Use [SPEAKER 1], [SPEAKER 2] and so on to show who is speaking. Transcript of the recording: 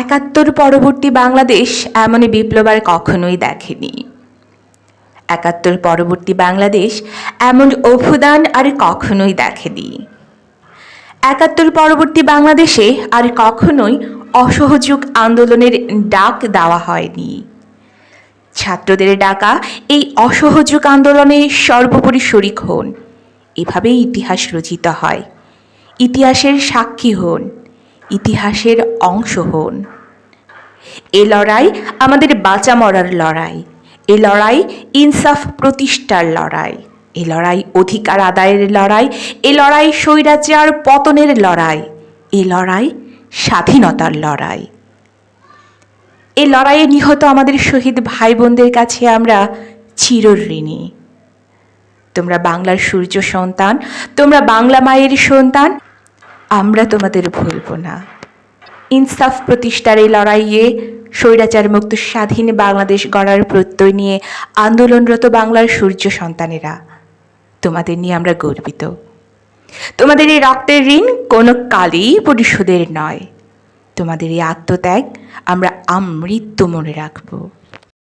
[SPEAKER 1] একাত্তর পরবর্তী বাংলাদেশ এমনই বিপ্লব আর কখনোই দেখেনি। একাত্তর পরবর্তী বাংলাদেশ এমন অভুদান আর কখনোই দেখেনি। একাত্তর পরবর্তী বাংলাদেশে আর কখনোই অসহযোগ আন্দোলনের ডাক দেওয়া হয়নি। ছাত্রদের ডাকা এই অসহযোগ আন্দোলনে সর্বোপরি শরিক হন। এভাবেই ইতিহাস রচিত হয়। ইতিহাসের সাক্ষী হন। ইতিহাসের অংশ হন। এ লড়াই আমাদের বাঁচা মরার লড়াই। এ লড়াই ইনসাফ প্রতিষ্ঠার লড়াই। এ লড়াই অধিকার আদায়ের লড়াই। এ লড়াই স্বৈরাচার পতনের লড়াই। এ লড়াই স্বাধীনতার লড়াই। এ লড়াইয়ে নিহত আমাদের শহীদ ভাই বোনদের কাছে আমরা চিরঋণী। তোমরা বাংলার সূর্য সন্তান, তোমরা বাংলা মায়ের সন্তান আমরা তোমাদের ভুলব না। ইনসাফ প্রতিষ্ঠার এই লড়াইয়ে স্বৈরাচার মুক্ত স্বাধীন বাংলাদেশ গড়ার প্রত্যয় নিয়ে আন্দোলনরত বাংলার সূর্য সন্তানেরা, তোমাদের নিয়ে আমরা গর্বিত। তোমাদের এই রক্তের ঋণ কোনো কালেই পরিশোধের নয়। তোমাদের এই আত্মত্যাগ আমরা আমৃত্যু মনে রাখব।